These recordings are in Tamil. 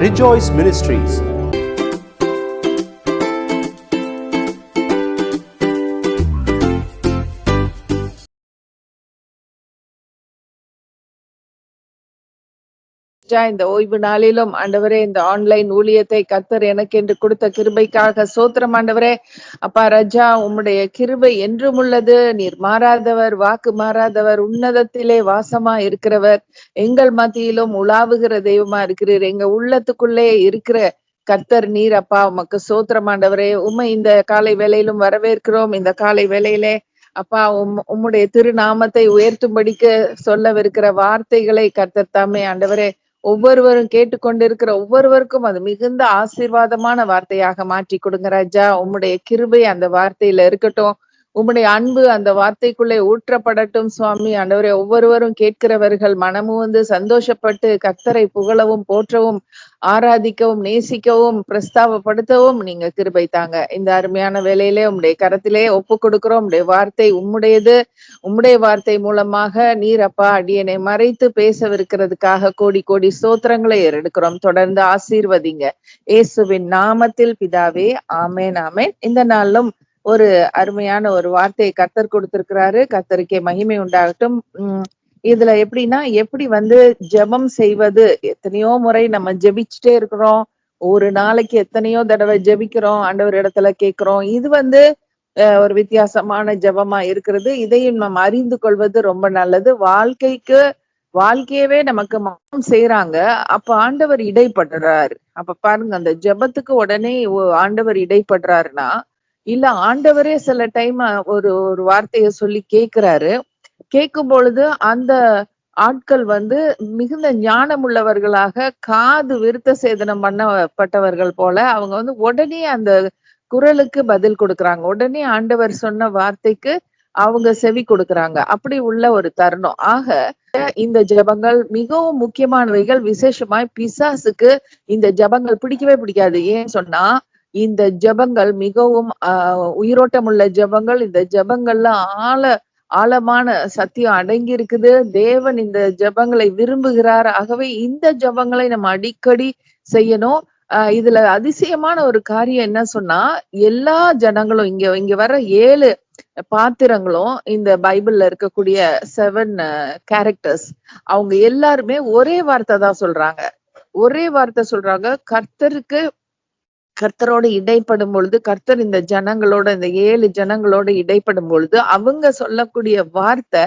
Rejoice Ministries. ராஜா, இந்த ஓய்வு நாளிலும் ஆண்டவரே இந்த ஆன்லைன் ஊழியத்தை கர்த்தர் எனக்கு என்று கொடுத்த கிருபைக்காக சோத்திரம் ஆண்டவரே. அப்பா ரஜா உம்முடைய கிருபை என்றும் உள்ளது. நீர் மாறாதவர் வாக்கு மாறாதவர் உன்னதத்திலே வாசமா இருக்கிறவர். எங்கள் மத்தியிலும் உலாவுகிற தெய்வமா இருக்கிறீர். எங்க உள்ளத்துக்குள்ளே இருக்கிற கர்த்தர் நீர் அப்பா உமக்கு சோத்திரமாண்டவரே உம்மை இந்த காலை வேலையிலும் வரவேற்கிறோம். இந்த காலை வேலையிலே அப்பா உம் உம்முடைய திருநாமத்தை உயர்த்தும்படிக்கு சொல்லவிருக்கிற வார்த்தைகளை கர்த்தர் தாமே ஆண்டவரே ஒவ்வொருவரும் கேட்டுக்கொண்டிருக்கிற ஒவ்வொருவருக்கும் அது மிகுந்த ஆசீர்வாதமான வார்த்தையாக மாற்றி கொடுங்க ராஜா. உம்முடைய கிருபை அந்த வார்த்தையில இருக்கட்டும். உம்முடைய அன்பு அந்த வார்த்தைக்குள்ளே ஊற்றப்படட்டும் சுவாமி. ஆண்டவரே ஒவ்வொருவரும் கேட்கிறவர்கள் மனமும் வந்து சந்தோஷப்பட்டு கர்த்தரை புகழவும் போற்றவும் ஆராதிக்கவும் நேசிக்கவும் பிரஸ்தாபப்படுத்தவும் நீங்க கிருபை தாங்க. இந்த அருமையான வேலையிலே உம்முடைய கரத்திலே ஒப்பு கொடுக்கிறோம். உம்முடைய வார்த்தை உம்முடையது. உம்முடைய வார்த்தை மூலமாக நீர் அப்பா அடியனை மறைத்து பேசவிருக்கிறதுக்காக கோடி கோடி சோத்திரங்களை ஏறெடுக்கிறோம். தொடர்ந்து ஆசீர்வதிங்க. இயேசுவின் நாமத்தில் பிதாவே ஆமேன் ஆமேன். இந்த நாளும் ஒரு அருமையான ஒரு வார்த்தையை கத்தர் கொடுத்திருக்கிறாரு. கத்தருக்கே மகிமை உண்டாகட்டும். உம் இதுல எப்படின்னா எப்படி வந்து ஜெபம் செய்வது? எத்தனையோ முறை நம்ம ஜெபிச்சுட்டே இருக்கிறோம். ஒரு நாளைக்கு எத்தனையோ தடவை ஜெபிக்கிறோம். ஆண்டவர் இடத்துல கேட்கிறோம். இது வந்து ஒரு வித்தியாசமான ஜெபமா இருக்கிறது. இதையும் நம்ம அறிந்து கொள்வது ரொம்ப நல்லது. வாழ்க்கைக்கு வாழ்க்கையவே நமக்கு மனம் செய்யறாங்க அப்ப ஆண்டவர் இடைப்படுறாரு. அப்ப பாருங்க அந்த ஜெபத்துக்கு உடனே ஆண்டவர் இடைப்படுறாருன்னா இல்ல ஆண்டவரே சில டைம் ஒரு ஒரு வார்த்தைய சொல்லி கேக்குறாரு. கேட்கும் பொழுது அந்த ஆட்கள் வந்து மிகுந்த ஞானம் உள்ளவர்களாக காது விருத்த சேதனம் பண்ணப்பட்டவர்கள் போல அவங்க வந்து உடனே அந்த குரலுக்கு பதில் கொடுக்குறாங்க. உடனே ஆண்டவர் சொன்ன வார்த்தைக்கு அவங்க செவி கொடுக்குறாங்க. அப்படி உள்ள ஒரு தருணம். ஆக இந்த ஜெபங்கள் மிகவும் முக்கியமானவைகள். விசேஷமாய் பிசாசுக்கு இந்த ஜெபங்கள் பிடிக்கவே பிடிக்காது. ஏன் சொன்னா இந்த ஜெபங்கள் மிகவும் ஆஹ் உயிரோட்டம் உள்ள ஜெபங்கள். இந்த ஜெபங்கள்ல ஆழ ஆழமான சத்தியம் அடங்கி இருக்குது தேவன் இந்த ஜெபங்களை விரும்புகிறார். ஆகவே இந்த ஜெபங்களை நம்ம அடிக்கடி செய்யணும். ஆஹ் இதுல அதிசயமான ஒரு காரியம் என்ன சொன்னா எல்லா ஜனங்களும் இங்க இங்க வர ஏழு பாத்திரங்களும் இந்த பைபிள்ல இருக்கக்கூடிய செவன் கேரக்டர்ஸ் அவங்க எல்லாருமே ஒரே வார்த்தை தான் சொல்றாங்க. ஒரே வார்த்தை சொல்றாங்க. கர்த்தருக்கு கர்த்தரோட இடைப்படும் பொழுது கர்த்தர் இந்த ஜனங்களோட இந்த ஏழு ஜனங்களோட இடைப்படும் பொழுது அவங்க சொல்லக்கூடிய வார்த்தை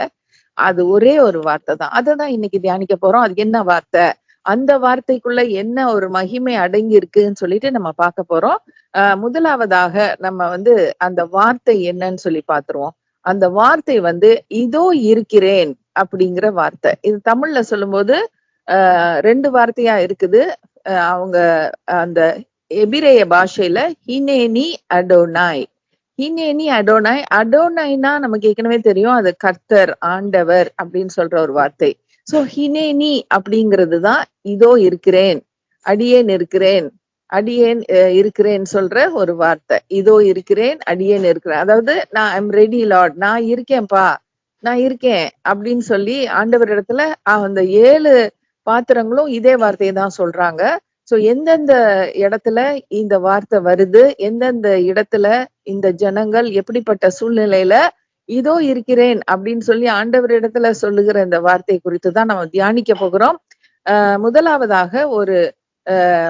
அது ஒரே ஒரு வார்த்தை தான். அததான் இன்னைக்கு தியானிக்க போறோம். அது என்ன வார்த்தை? அந்த வார்த்தைக்குள்ள என்ன ஒரு மகிமை அடங்கி இருக்குன்னு சொல்லிட்டு நம்ம பார்க்க போறோம். ஆஹ் முதலாவதாக நம்ம வந்து அந்த வார்த்தை என்னன்னு சொல்லி பாத்துருவோம் அந்த வார்த்தை வந்து இதோ இருக்கிறேன் அப்படிங்கிற வார்த்தை. இது தமிழ்ல சொல்லும்போது ஆஹ் ரெண்டு வார்த்தையா இருக்குது. அவங்க அந்த எபிரேய பாஷையில ஹினேனி அடோனாய். ஹினேனி அடோனாய். அடோனாய்னா நமக்கு ஏற்கனவே தெரியும் அது கர்த்தர் ஆண்டவர் அப்படின்னு சொல்ற ஒரு வார்த்தை. சோ ஹினேனி அப்படிங்கிறது தான் இதோ இருக்கிறேன் அடியேன் இருக்கிறேன் அடியேன் அஹ், இருக்கிறேன் சொல்ற ஒரு வார்த்தை. இதோ இருக்கிறேன் அடியேன் இருக்கிறேன். அதாவது நான் ஐம் ரெடி லார்ட் நான் இருக்கேன்ப்பா. நான் இருக்கேன் அப்படின்னு சொல்லி ஆண்டவர் இடத்துல அந்த ஏழு பாத்திரங்களும் இதே வார்த்தையை தான் சொல்றாங்க. சோ எந்தெந்த இடத்துல இந்த வார்த்தை வருது? எந்தெந்த இடத்துல இந்த ஜனங்கள் எப்படிப்பட்ட சூழ்நிலையில இதோ இருக்கிறேன் அப்படின்னு சொல்லி ஆண்டவர் இடத்துல சொல்லுகிற இந்த வார்த்தை குறித்து தான் நம்ம தியானிக்க போகிறோம். ஆஹ் முதலாவதாக ஒரு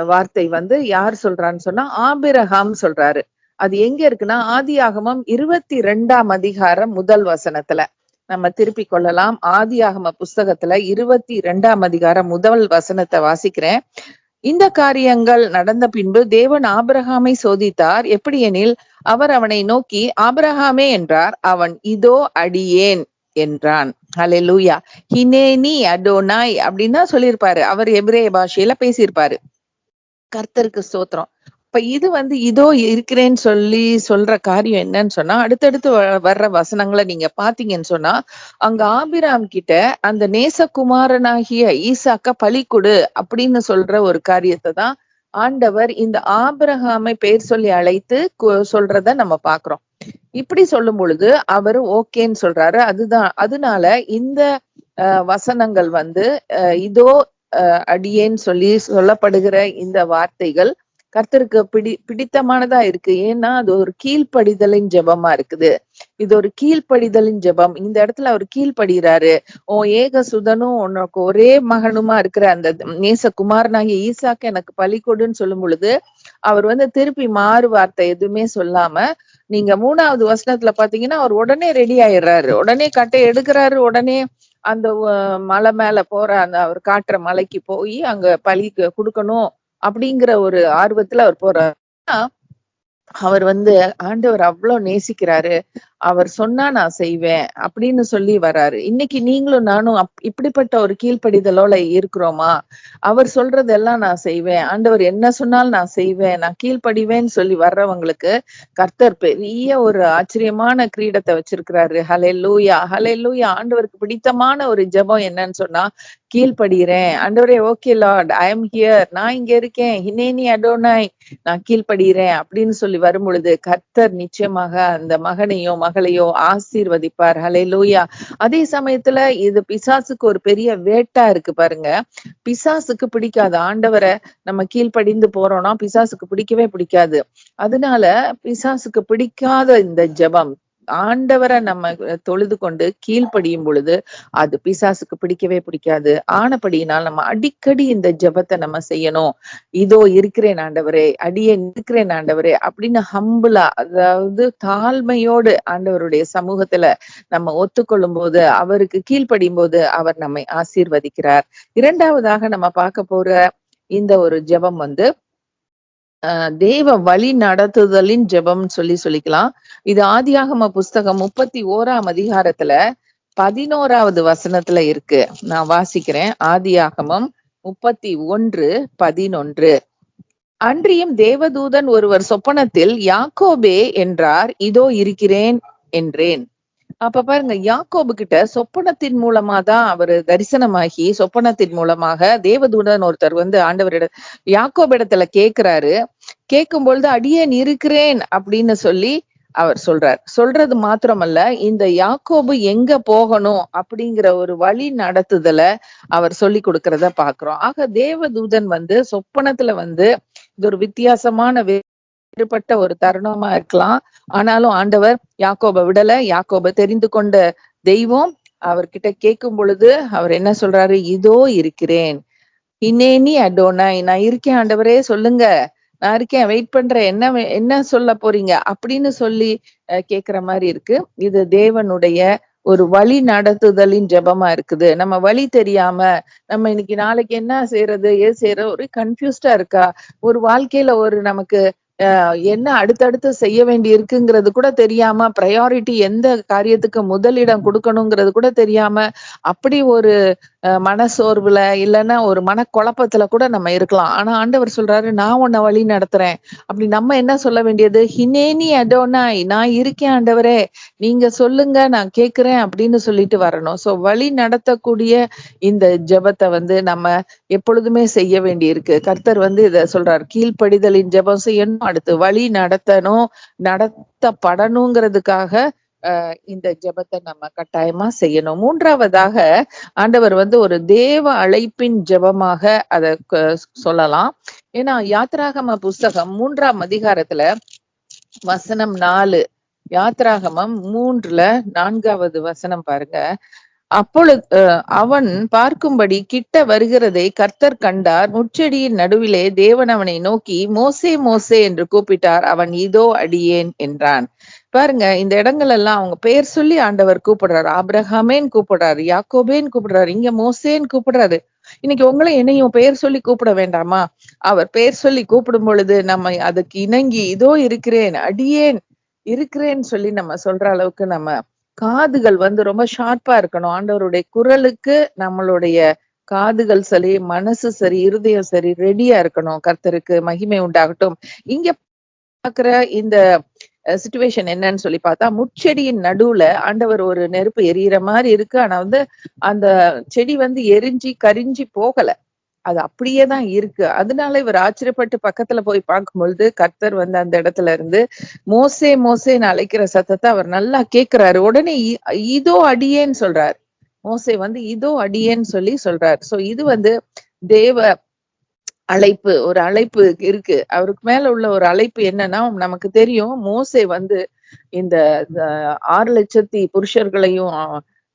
வார்த்தை வந்து யார் சொல்றான்னு சொன்னா ஆபிரகாம் சொல்றாரு. அது எங்க இருக்குன்னா ஆதி ஆகமம் இருபத்தி ரெண்டாம் அதிகாரம் முதல் வசனத்துல. நம்ம திருப்பிக் கொள்ளலாம். ஆதி ஆகம புஸ்தகத்துல இருபத்தி ரெண்டாம் அதிகாரம் முதல் வசனத்தை வாசிக்கிறேன். இந்த காரியங்கள் நடந்த பின்பு தேவன் ஆபிரகாமை சோதித்தார். எப்படியெனில் அவர் அவனை நோக்கி ஆபிரகாமே என்றார். அவன் இதோ அடியேன் என்றான். அலெலூயா ஹினேனி அடோனாய் அப்படின்னு தான் சொல்லியிருப்பாரு. அவர் எபிரேய பாஷையில பேசியிருப்பாரு. கர்த்தருக்கு ஸ்தோத்திரம். இப்ப இது வந்து இதோ இருக்கிறேன்னு சொல்லி சொல்ற காரியம் என்னன்னு சொன்னா அடுத்தடுத்து வ- வர்ற வசனங்களை நீங்க பாத்தீங்கன்னு சொன்னா அங்க ஆபிராம் கிட்ட அந்த நேசகுமாரனாகிய ஈசாக்க பலி கொடு அப்படின்னு சொல்ற ஒரு காரியத்தை தான் ஆண்டவர் இந்த ஆபிரகாமை பெயர் சொல்லி அழைத்து சொல்றத நம்ம பாக்குறோம். இப்படி சொல்லும் பொழுது அவரு ஓகேன்னு சொல்றாரு. அதுதான் அதனால இந்த வசனங்கள் வந்து அஹ், இதோ அஹ், சொல்லி சொல்லப்படுகிற இந்த வார்த்தைகள் கர்த்தருக்கு பிடி பிடித்தமானதா இருக்கு. ஏன்னா அது ஒரு கீழ்ப்படிதலின் ஜெபமா இருக்குது. இது ஒரு கீழ்ப்படிதலின் ஜெபம். இந்த இடத்துல அவர் கீழ்ப்படுகிறாரு. உன் ஏக சுதனும் உனக்கு ஒரே மகனுமா இருக்கிற அந்த நேசகுமாரனாகிய ஈசாக்கு எனக்கு பலி கொடுன்னு சொல்லும் பொழுது அவர் வந்து திருப்பி மாறு வார்த்தை எதுவுமே சொல்லாம நீங்க மூணாவது வசனத்துல பாத்தீங்கன்னா அவர் உடனே ரெடி ஆயிடுறாரு. உடனே கட்டை எடுக்கிறாரு. உடனே அந்த மலை மேல போற அந்த அவர் காட்டுற மலைக்கு போய் அங்க பலி கொடுக்கணும். அப்படிங்கிற ஒரு ஆர்வத்துல அவர் போறாரு. அவர் வந்து ஆண்டவர் அவ்வளவு நேசிக்கிறாரு. அவர் சொன்னா நான் செய்வேன் அப்படின்னு சொல்லி வராரு. இன்னைக்கு நீங்களும் நானும் இப்படிப்பட்ட ஒரு கீழ்ப்படிதலோட இருக்கிறோமா? அவர் சொல்றதெல்லாம் நான் செய்வேன். ஆண்டவர் என்ன சொன்னாலும் நான் செய்வேன். நான் கீழ்ப்படிவேன்னு சொல்லி வர்றவங்களுக்கு கர்த்தர் பெரிய ஒரு ஆச்சரியமான கிரீடத்தை வச்சிருக்கிறாரு. ஹலே லூயா ஹலே லூயா ஆண்டவருக்கு பிடித்தமான ஒரு ஜெபம் என்னன்னு சொன்னா கீழ்படுகிறேன் ஆண்டவரே okay Lord I am here நான் இங்க இருக்கேன். ஹினேனி அடோனாய் நான் கீழ்படுகிறேன் அப்படின்னு சொல்லி வரும் பொழுது கர்த்தர் நிச்சயமாக அந்த மகனையும் மகளையோ ஆசீர்வதிப்பார். ஹலே லூயா அதே சமயத்துல இது பிசாசுக்கு ஒரு பெரிய வேட்டா இருக்கு பாருங்க. பிசாசுக்கு பிடிக்காது. ஆண்டவரை நம்ம கீழ்ப்படிந்து போறோம்னா பிசாசுக்கு பிடிக்கவே பிடிக்காது. அதனால பிசாசுக்கு பிடிக்காத இந்த ஜெபம் ஆண்டவரை நம்ம தொழுது கொண்டு கீழ்ப்படியும் பொழுது அது பிசாசுக்கு பிடிக்கவே பிடிக்காது. ஆனபடியினால் நம்ம அடிக்கடி இந்த ஜெபத்தை நம்ம செய்யணும். இதோ இருக்கிறேன் ஆண்டவரே அடியே இருக்கிறேன் ஆண்டவரே அப்படின்னு ஹம்புலா அதாவது தாழ்மையோடு ஆண்டவருடைய சமூகத்துல நம்ம ஒத்துக்கொள்ளும் போது அவருக்கு கீழ்ப்படியும் போது அவர் நம்மை ஆசீர்வதிக்கிறார். இரண்டாவதாக நம்ம பார்க்க போற இந்த ஒரு ஜெபம் வந்து தேவ வழி நடத்துதலின் ஜெபம்னு சொல்லி சொல்லிக்கலாம். இது ஆதியாகம புஸ்தகம் முப்பத்தி ஓராம் அதிகாரத்துல பதினோராவது வசனத்துல இருக்கு. நான் வாசிக்கிறேன். ஆதியாகமம் முப்பத்தி ஒன்று பதினொன்று. அன்றியும் தேவதூதன் ஒருவர் சொப்பனத்தில் யாக்கோபே என்றார். இதோ இருக்கிறேன் என்றேன். அப்ப பாருங்க யாக்கோபு கிட்ட சொப்பனத்தின் மூலமா தான் அவர் தரிசனமாகி சொப்பனத்தின் மூலமாக தேவதூதன் ஒருத்தர் வந்து ஆண்டவரிட யாக்கோபு இடத்துல கேக்குறாரு. கேட்கும் பொழுது அடியேன் இருக்கிறேன் அப்படின்னு சொல்லி அவர் சொல்றார். சொல்றது மாத்திரமல்ல இந்த யாக்கோபு எங்க போகணும் அப்படிங்கிற ஒரு வழி நடத்துதல அவர் சொல்லி கொடுக்கறத பாக்குறோம். ஆக தேவதூதன் வந்து சொப்பனத்துல வந்து இது ஒரு வித்தியாசமான வேறுபட்ட ஒரு தருணமா இருக்கலாம். ஆனாலும் ஆண்டவர் யாக்கோப விடல. யாக்கோப தெரிந்து கொண்ட தெய்வம் அவர்கிட்ட கேட்கும் பொழுது அவர் என்ன சொல்றாரு? இதோ இருக்கிறேன். இன்னேனி அடோனாய் நான் இருக்கேன் ஆண்டவரே சொல்லுங்க. நான் இருக்கேன் வெயிட் பண்றேன். என்ன வே- என்ன சொல்ல போறீங்க? அப்படின்னு சொல்லி கேக்குற மாதிரி இருக்கு. இது தேவனுடைய ஒரு வழி நடத்துதலின் ஜெபமா இருக்குது. நம்ம வழி தெரியாம நம்ம இன்னைக்கு நாளைக்கு என்ன செய்யறது? ஏது செய்யறது? ஒரு கன்ஃபியூஸ்டா இருக்கா? ஒரு வாழ்க்கையில ஒரு நமக்கு என்ன அடுத்தடுத்து செய்ய வேண்டி இருக்குங்கிறது கூட தெரியாம ப்ரையாரிட்டி எந்த காரியத்துக்கு முதலிடம் கொடுக்கணுங்கிறது கூட தெரியாம அப்படி ஒரு மனசோர்வுல இல்லைன்னா ஒரு மனக்குழப்பத்துல கூட நம்ம இருக்கலாம். ஆனா ஆண்டவர் சொல்றாரு நான் உன்னை வழி நடத்துறேன். அப்படி நம்ம என்ன சொல்ல வேண்டியது? ஹினேனி அடோனாய் நான் இருக்கேன் ஆண்டவரே. நீங்க சொல்லுங்க நான் கேக்குறேன் அப்படின்னு சொல்லிட்டு வரணும். சோ வழி நடத்தக்கூடிய இந்த ஜெபத்தை வந்து நம்ம எப்பொழுதுமே செய்ய வேண்டி இருக்கு கர்த்தர் வந்து இத சொல்றாரு கீழ்ப்படிதலின் ஜெபம் செய்யணும் அடுத்து வழி நடத்தணும் நடத்தப்படணுங்கிறதுக்காக இந்த ஜெபத்தை நம்ம கட்டாயமா செய்யணும். மூன்றாவதாக ஆண்டவர் வந்து ஒரு தேவ அழைப்பின் ஜெபமாக அதை சொல்லலாம். ஏன்னா யாத்ராகம புஸ்தகம் மூன்றாம் அதிகாரத்துல வசனம் நாலு. யாத்ராகமம் மூன்றுல நான்காவது வசனம் பாருங்க. அப்பொழுது அவன் பார்க்கும்படி கிட்ட வருகிறதை கர்த்தர் கண்டார். முச்செடியின் நடுவிலே தேவன் அவனை நோக்கி மோசே மோசே என்று கூப்பிட்டார். அவன் இதோ அடியேன் என்றான். பாருங்க இந்த இடங்கள் எல்லாம் அவங்க பெயர் சொல்லி ஆண்டவர் கூப்பிடுறாரு. ஆபிரகாமேன்னு கூப்பிடுறாரு யாக்கோபேன்னு கூப்பிடுறாரு இங்க மோசேன்னு கூப்பிடுறாரு. இன்னைக்கு உங்களை என்னையும் பெயர் சொல்லி கூப்பிட வேண்டாமா? அவர் பெயர் சொல்லி கூப்பிடும் பொழுது நம்ம அதுக்கு இணங்கி இதோ இருக்கிறேன் அடியேன் இருக்கிறேன்னு சொல்லி நம்ம சொல்ற அளவுக்கு நம்ம காதுகள் வந்து ரொம்ப ஷார்ப்பா இருக்கணும். ஆண்டவருடைய குரலுக்கு நம்மளுடைய காதுகள் சரி மனசு சரி இருதயம் சரி ரெடியா இருக்கணும். கர்த்தருக்கு மகிமை உண்டாகட்டும். இங்க பாக்குற இந்த சுச்சுவேஷன் என்னன்னு சொல்லி பார்த்தா முச்செடியின் நடுவுல ஆண்டவர் ஒரு நெருப்பு எரியிற மாதிரி இருக்கு. ஆனா வந்து அந்த செடி வந்து எரிஞ்சு கரிஞ்சு போகல. அது அப்படியே தான் இருக்கு. அதனால இவர் ஆச்சரியப்பட்டு பக்கத்துல போய் பார்க்கும் பொழுது கர்த்தர் வந்து அந்த இடத்துல இருந்து மோசே மோசேன்னு அழைக்கிற சத்தத்தை அவர் நல்லா கேக்குறாரு. உடனே இதோ அடியேன்னு சொல்றாரு. மோசே வந்து இதோ அடியேன்னு சொல்லி சொல்றாரு. சோ இது வந்து தேவ அழைப்பு ஒரு அழைப்பு இருக்கு. அவருக்கு மேல உள்ள ஒரு அழைப்பு என்னன்னா நமக்கு தெரியும் மோசே வந்து இந்த ஆறு லட்சத்தி புருஷர்களையும்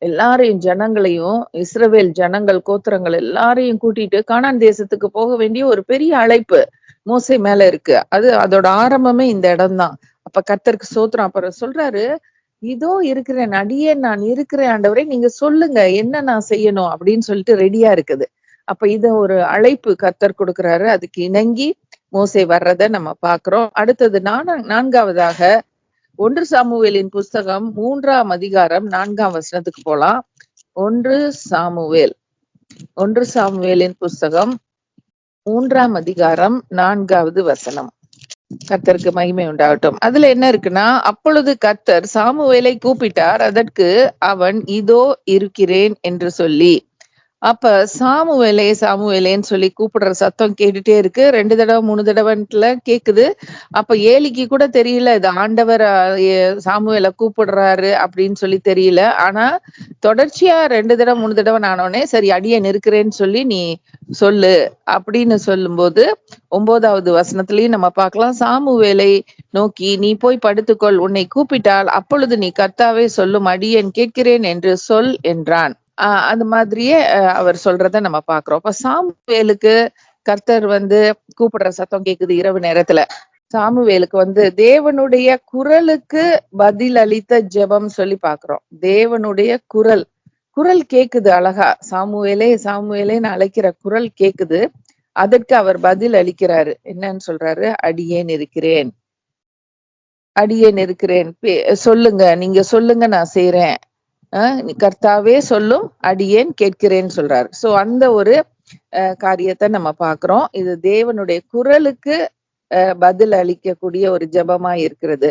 எல்லாரையும் ஜனங்களையும் இஸ்ரவேல் ஜனங்கள் கோத்திரங்கள் எல்லாரையும் கூட்டிட்டு கானான் தேசத்துக்கு போக வேண்டிய ஒரு பெரிய அழைப்பு மோசை மேல இருக்கு. அது அதோட ஆரம்பமே இந்த இடம்தான். அப்ப கத்தருக்கு சோத்திரம் அப்புறம் சொல்றாரு இதோ இருக்கிறேன் அடியே நான் இருக்கிறேன் ஆண்டவரே நீங்க சொல்லுங்க என்ன நான் செய்யணும்? அப்படின்னு சொல்லிட்டு ரெடியா இருக்குது. அப்ப இத ஒரு அழைப்பு கர்த்தர் கொடுக்கிறாரு. அதுக்கு இணங்கி மோசை வர்றத நம்ம பாக்குறோம் அடுத்தது நான் நான்காவதாக ஒன்று சாமுவேலின் புஸ்தகம் மூன்றாம் அதிகாரம் நான்காம் வசனத்துக்கு போலாம். ஒன்று சாமுவேல். ஒன்று சாமுவேலின் புஸ்தகம் மூன்றாம் அதிகாரம் நான்காவது வசனம். கர்த்தருக்கு மகிமை உண்டாகட்டும். அதுல என்ன இருக்குன்னா அப்பொழுது கர்த்தர் சாமுவேலை கூப்பிட்டார். அதற்கு அவன் இதோ இருக்கிறேன் என்று சொல்லி அப்ப சாமுவேலே சாமுவேலேன்னு சொல்லி கூப்பிடுற சத்தம் கேட்டுட்டே இருக்கு. ரெண்டு தடவை மூணு தடவைன்ட்டுல கேக்குது. அப்ப ஏலிக்கு கூட தெரியல இது ஆண்டவர் சாமு வேலை கூப்பிடுறாரு அப்படின்னு சொல்லி தெரியல. ஆனா தொடர்ச்சியா ரெண்டு தடவை மூணு தடவை நானோடனே சரி அடியன் இருக்கிறேன்னு சொல்லி நீ சொல்லு அப்படின்னு சொல்லும்போது ஒன்பதாவது வசனத்திலயும் நம்ம பார்க்கலாம். சாமுவேலை நோக்கி நீ போய் படுத்துக்கொள். உன்னை கூப்பிட்டால் அப்பொழுது நீ கர்த்தாவே சொல்லும் அடியேன் கேட்கிறேன் என்று சொல் என்றான். ஆஹ் அந்த மாதிரியே அவர் சொல்றத நம்ம பாக்குறோம். அப்ப சாமுவேலுக்கு கர்த்தர் வந்து கூப்பிடுற சத்தம் கேக்குது இரவு நேரத்துல. சாமுவேலுக்கு வந்து தேவனுடைய குரலுக்கு பதில் அளித்த ஜெபம் சொல்லி பாக்குறோம். தேவனுடைய குரல். குரல் கேக்குது அழகா. சாமுவேலே சாமுவேலேன்னு அழைக்கிற குரல் கேக்குது. அதற்கு அவர் பதில் அளிக்கிறாரு. என்னன்னு சொல்றாரு? அடியேன் இருக்கிறேன். அடியேன் இருக்கிறேன். சொல்லுங்க. நீங்க சொல்லுங்க நான் செய்யறேன் கர்த்தாவே சொல்லும் அடியேன் கேட்கிறேன்னு சொல்றாரு. சோ அந்த ஒரு அஹ், காரியத்தை நம்ம பாக்குறோம் இது தேவனுடைய குரலுக்கு அஹ், பதில் அளிக்கக்கூடிய ஒரு ஜெபமா இருக்கிறது.